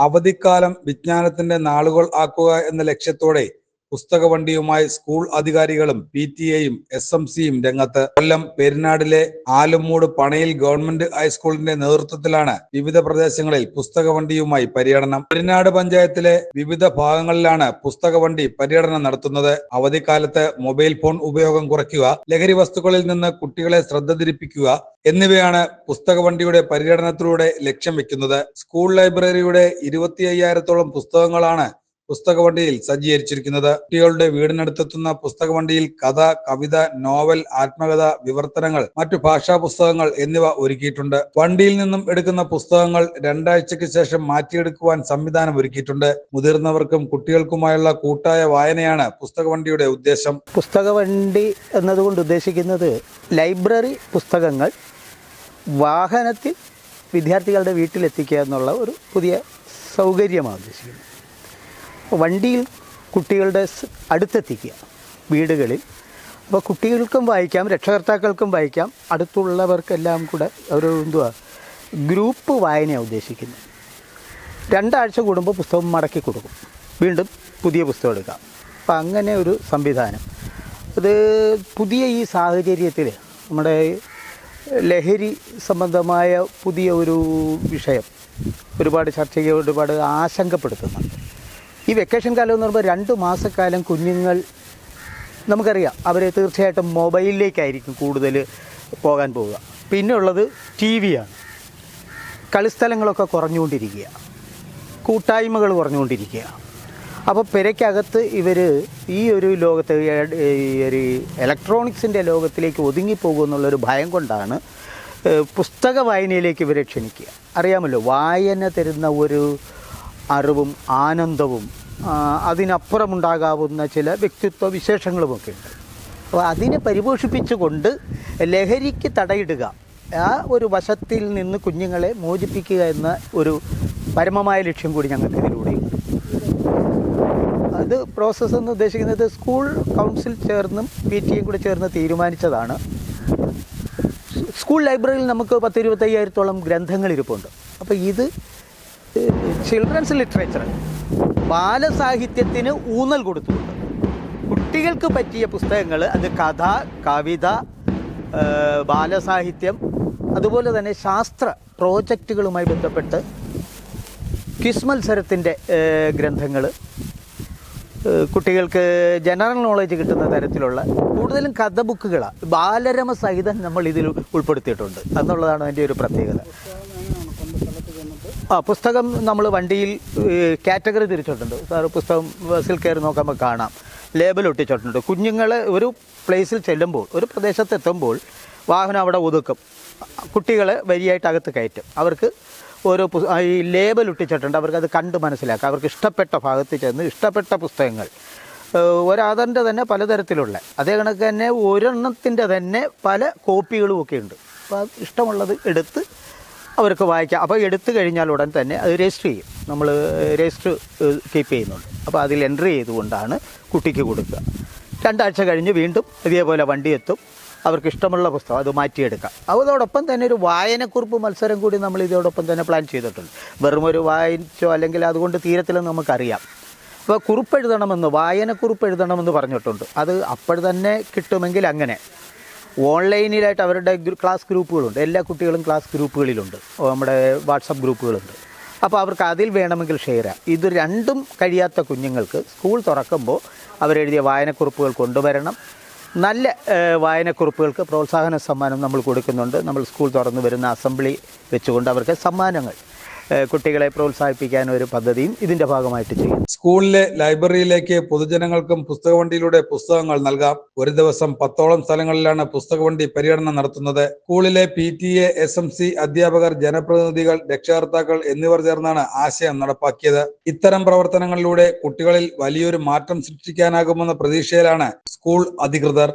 അവധിക്കാലം വിജ്ഞാനത്തിന്റെ നാളുകൾ ആക്കുക എന്ന ലക്ഷ്യത്തോടെ പുസ്തക വണ്ടിയുമായി സ്കൂൾ അധികാരികളും പി ടി എയും എസ് എം സിയും രംഗത്ത് കൊല്ലം പെരിനാടിലെ ആലുമൂട് പണയിൽ ഗവൺമെന്റ് ഹൈസ്കൂളിന്റെ നേതൃത്വത്തിലാണ് വിവിധ പ്രദേശങ്ങളിൽ പുസ്തക വണ്ടിയുമായി പര്യടനം. പെരിനാട് പഞ്ചായത്തിലെ വിവിധ ഭാഗങ്ങളിലാണ് പുസ്തക വണ്ടി പര്യടനം നടത്തുന്നത്. അവധിക്കാലത്ത് മൊബൈൽ ഫോൺ ഉപയോഗം കുറയ്ക്കുക ലഹരി വസ്തുക്കളിൽ നിന്ന് കുട്ടികളെ ശ്രദ്ധ തിരിപ്പിക്കുക എന്നിവയാണ് പുസ്തക വണ്ടിയുടെ പര്യടനത്തിലൂടെ ലക്ഷ്യം വെക്കുന്നത്. സ്കൂൾ ലൈബ്രറിയുടെ ഇരുപത്തി അയ്യായിരത്തോളം പുസ്തകങ്ങളാണ് പുസ്തക വണ്ടിയിൽ സജ്ജീകരിച്ചിരിക്കുന്നത്. കുട്ടികളുടെ വീടിനടുത്തെത്തുന്ന പുസ്തക വണ്ടിയിൽ കഥ കവിത നോവൽ ആത്മകഥ വിവർത്തനങ്ങൾ മറ്റു ഭാഷാ പുസ്തകങ്ങൾ എന്നിവ ഒരുക്കിയിട്ടുണ്ട്. വണ്ടിയിൽ നിന്നും എടുക്കുന്ന പുസ്തകങ്ങൾ രണ്ടാഴ്ചയ്ക്ക് ശേഷം മാറ്റിയെടുക്കുവാൻ സംവിധാനം ഒരുക്കിയിട്ടുണ്ട്. മുതിർന്നവർക്കും കുട്ടികൾക്കുമായുള്ള കൂട്ടായ വായനയാണ് പുസ്തക വണ്ടിയുടെ ഉദ്ദേശം. പുസ്തക വണ്ടി എന്നതുകൊണ്ട് ഉദ്ദേശിക്കുന്നത് ലൈബ്രറി പുസ്തകങ്ങൾ വാഹനത്തിൽ വിദ്യാർത്ഥികളുടെ വീട്ടിലെത്തിക്കുക എന്നുള്ള ഒരു പുതിയ സൗകര്യമാണ് ഉദ്ദേശിക്കുന്നത്. വണ്ടിയിൽ കുട്ടികളുടെ അടുത്തെത്തിക്കുക വീടുകളിൽ. അപ്പോൾ കുട്ടികൾക്കും വായിക്കാം രക്ഷകർത്താക്കൾക്കും വായിക്കാം. അടുത്തുള്ളവർക്കെല്ലാം കൂടെ ഒരു എന്തുവാ ഗ്രൂപ്പ് വായനയാണ് ഉദ്ദേശിക്കുന്നത്. രണ്ടാഴ്ച കൂടുമ്പോൾ പുസ്തകം മടക്കി കൊടുക്കും. വീണ്ടും പുതിയ പുസ്തകം എടുക്കാം. അപ്പം അങ്ങനെ ഒരു സംവിധാനം. അത് പുതിയ ഈ സാഹചര്യത്തിൽ നമ്മുടെ ലഹരി സംബന്ധമായ പുതിയ ഒരു വിഷയം ഒരുപാട് ചർച്ചയ്ക്ക് ഒരുപാട് ആശങ്കപ്പെടുത്തുന്നുണ്ട്. ഈ വെക്കേഷൻ കാലം എന്ന് പറയുമ്പോൾ രണ്ട് മാസക്കാലം കുഞ്ഞുങ്ങൾ നമുക്കറിയാം അവർ തീർച്ചയായിട്ടും മൊബൈലിലേക്കായിരിക്കും കൂടുതൽ പോകാൻ പോവുക. പിന്നെ ഉള്ളത് ടി വിയാണ് കളിസ്ഥലങ്ങളൊക്കെ കുറഞ്ഞുകൊണ്ടിരിക്കുക. കൂട്ടായ്മകൾ കുറഞ്ഞുകൊണ്ടിരിക്കുക. അപ്പോൾ പെരയ്ക്കകത്ത് ഇവർ ഈ ഒരു ലോകത്ത് ഒരു ഇലക്ട്രോണിക്സിന്റെ ലോകത്തിലേക്ക് ഒതുങ്ങിപ്പോകുമെന്നുള്ളൊരു ഭയം കൊണ്ടാണ് പുസ്തക വായനയിലേക്ക് ഇവരെ ക്ഷണിക്കുക. അറിയാമല്ലോ വായന തരുന്ന ഒരു അറിവും ആനന്ദവും അതിനപ്പുറം അതിനപ്പുറമുണ്ടാകാവുന്ന ചില വ്യക്തിത്വ വിശേഷങ്ങളുമൊക്കെ ഉണ്ട്. അപ്പോൾ അതിനെ പരിപോഷിപ്പിച്ചുകൊണ്ട് ലഹരിക്ക് തടയിടുക ആ ഒരു വശത്തിൽ നിന്ന് കുഞ്ഞുങ്ങളെ മോചിപ്പിക്കുക എന്ന ഒരു പരമമായ ലക്ഷ്യം കൂടി ഞങ്ങൾക്ക് ഇതിലൂടെയുണ്ട് അത് പ്രോസസ്സ് എന്ന് ഉദ്ദേശിക്കുന്നത് സ്കൂൾ കൗൺസിൽ ചേർന്നും പി ടി കൂടെ ചേർന്ന് തീരുമാനിച്ചതാണ്. സ്കൂൾ ലൈബ്രറിയിൽ നമുക്ക് പത്ത് ഇരുപത്തയ്യായിരത്തോളം ഗ്രന്ഥങ്ങൾ ഇരിപ്പുണ്ട്. അപ്പോൾ ഇത് ചിൽഡ്രൻസ് ലിറ്ററേച്ചർ ബാലസാഹിത്യത്തിന് ഊന്നൽ കൊടുത്തുകൊണ്ട് കുട്ടികൾക്ക് പറ്റിയ പുസ്തകങ്ങൾ അത് കഥ കവിത ബാലസാഹിത്യം അതുപോലെ തന്നെ ശാസ്ത്ര പ്രോജക്റ്റുകളുമായി ബന്ധപ്പെട്ട് ക്വിസ് മത്സരത്തിന്റെ ഗ്രന്ഥങ്ങൾ കുട്ടികൾക്ക് ജനറൽ നോളജ് കിട്ടുന്ന തരത്തിലുള്ള കൂടുതലും കഥ ബുക്കുകളാണ്. ബാലരമ സഹിതം നമ്മൾ ഇതിൽ ഉൾപ്പെടുത്തിയിട്ടുണ്ട്. എന്നുള്ളതാണ് അതിന്റെ ഒരു പ്രത്യേകത. ആ പുസ്തകം നമ്മൾ വണ്ടിയിൽ കാറ്റഗറി തിരിച്ചിട്ടുണ്ട്. സാർ പുസ്തകം ബസ്സിൽ കയറി നോക്കുമ്പോൾ കാണാം. ലേബൽ ഒട്ടിച്ചിട്ടുണ്ട്. കുഞ്ഞുങ്ങൾ ഒരു പ്ലേസിൽ ചെല്ലുമ്പോൾ ഒരു പ്രദേശത്ത് എത്തുമ്പോൾ വാഹനം അവിടെ ഒതുക്കും. കുട്ടികളെ വരിയായിട്ട് അകത്ത് കയറ്റും. അവർക്ക് ഓരോ ഈ ലേബൽ ഒട്ടിച്ചിട്ടുണ്ട്. അവർക്ക് അത് കണ്ട് മനസ്സിലാക്കാം. അവർക്ക് ഇഷ്ടപ്പെട്ട ഭാഗത്ത് ചെന്ന് ഇഷ്ടപ്പെട്ട പുസ്തകങ്ങൾ. ഒരാതന്റെ തന്നെ പലതരത്തിലുള്ള. അതേ കണക്ക് തന്നെ ഒരെണ്ണത്തിന്റെ തന്നെ പല കോപ്പികളും ഒക്കെ ഉണ്ട്. അപ്പോൾ ഇഷ്ടമുള്ളത് എടുത്ത് അവർക്ക് വായിക്കാം. അപ്പോൾ എടുത്തു കഴിഞ്ഞാൽ ഉടൻ തന്നെ അത് രജിസ്റ്റർ ചെയ്യും. നമ്മൾ രജിസ്റ്റർ കീപ്പ് ചെയ്യുന്നുണ്ട്. അപ്പോൾ അതിൽ എൻട്രി ചെയ്തുകൊണ്ടാണ് കുട്ടിക്ക് കൊടുക്കുക. രണ്ടാഴ്ച കഴിഞ്ഞ് വീണ്ടും ഇതേപോലെ വണ്ടി എത്തും. അവർക്ക് ഇഷ്ടമുള്ള പുസ്തകം അത് മാറ്റിയെടുക്കാം. അതോടൊപ്പം തന്നെ ഒരു വായനക്കുറിപ്പ് മത്സരം കൂടി നമ്മൾ ഇതോടൊപ്പം തന്നെ പ്ലാൻ ചെയ്തിട്ടുണ്ട്. വെറും ഒരു വായിച്ചോ അല്ലെങ്കിൽ അതുകൊണ്ട് തീരത്തിലെന്ന് നമുക്കറിയാം. അപ്പോൾ കുറിപ്പ് എഴുതണമെന്ന് വായനക്കുറിപ്പ് എഴുതണമെന്ന് പറഞ്ഞിട്ടുണ്ട്. അത് അപ്പോൾ തന്നെ കിട്ടുമെങ്കിൽ അങ്ങനെ. ഓൺലൈനിലായിട്ട് അവരുടെ ക്ലാസ് ഗ്രൂപ്പുകളുണ്ട്. എല്ലാ കുട്ടികളും ക്ലാസ് ഗ്രൂപ്പുകളിലുണ്ട്. നമ്മുടെ വാട്സപ്പ് ഗ്രൂപ്പുകളുണ്ട്. അപ്പോൾ അവർക്ക് അതിൽ വേണമെങ്കിൽ ഷെയർ ചെയ്യാം. ഇത് രണ്ടും കഴിയാത്ത കുഞ്ഞുങ്ങൾക്ക് സ്കൂൾ തുറക്കുമ്പോൾ അവരെഴുതിയ വായനക്കുറിപ്പുകൾ കൊണ്ടുവരണം. നല്ല വായനക്കുറിപ്പുകൾക്ക് പ്രോത്സാഹന സമ്മാനം നമ്മൾ കൊടുക്കുന്നുണ്ട്. നമ്മൾ സ്കൂൾ തുറന്നു വരുന്ന അസംബ്ലി വെച്ചുകൊണ്ട് അവർക്ക് സമ്മാനങ്ങൾ കുട്ടികളെ പ്രോത്സാഹിപ്പിക്കാൻ ഒരു പദ്ധതിയും ഇതിന്റെ ഭാഗമായിട്ട് ചെയ്യും. സ്കൂളിലെ ലൈബ്രറിയിലേക്ക് പൊതുജനങ്ങൾക്കും പുസ്തകവണ്ടിയിലൂടെ പുസ്തകങ്ങൾ നൽകാം. ഒരു ദിവസം പത്തോളം സ്ഥലങ്ങളിലാണ് പുസ്തകവണ്ടി പര്യടനം നടത്തുന്നത്. സ്കൂളിലെ P T A S M C അധ്യാപകർ ജനപ്രതിനിധികൾ രക്ഷകർത്താക്കൾ എന്നിവർ ചേർന്നാണ് ആശയം നടപ്പാക്കിയത്. ഇത്തരം പ്രവർത്തനങ്ങളിലൂടെ കുട്ടികളിൽ വലിയൊരു മാറ്റം സൃഷ്ടിക്കാനാകുമെന്ന പ്രതീക്ഷയിലാണ് സ്കൂൾ അധികൃതർ.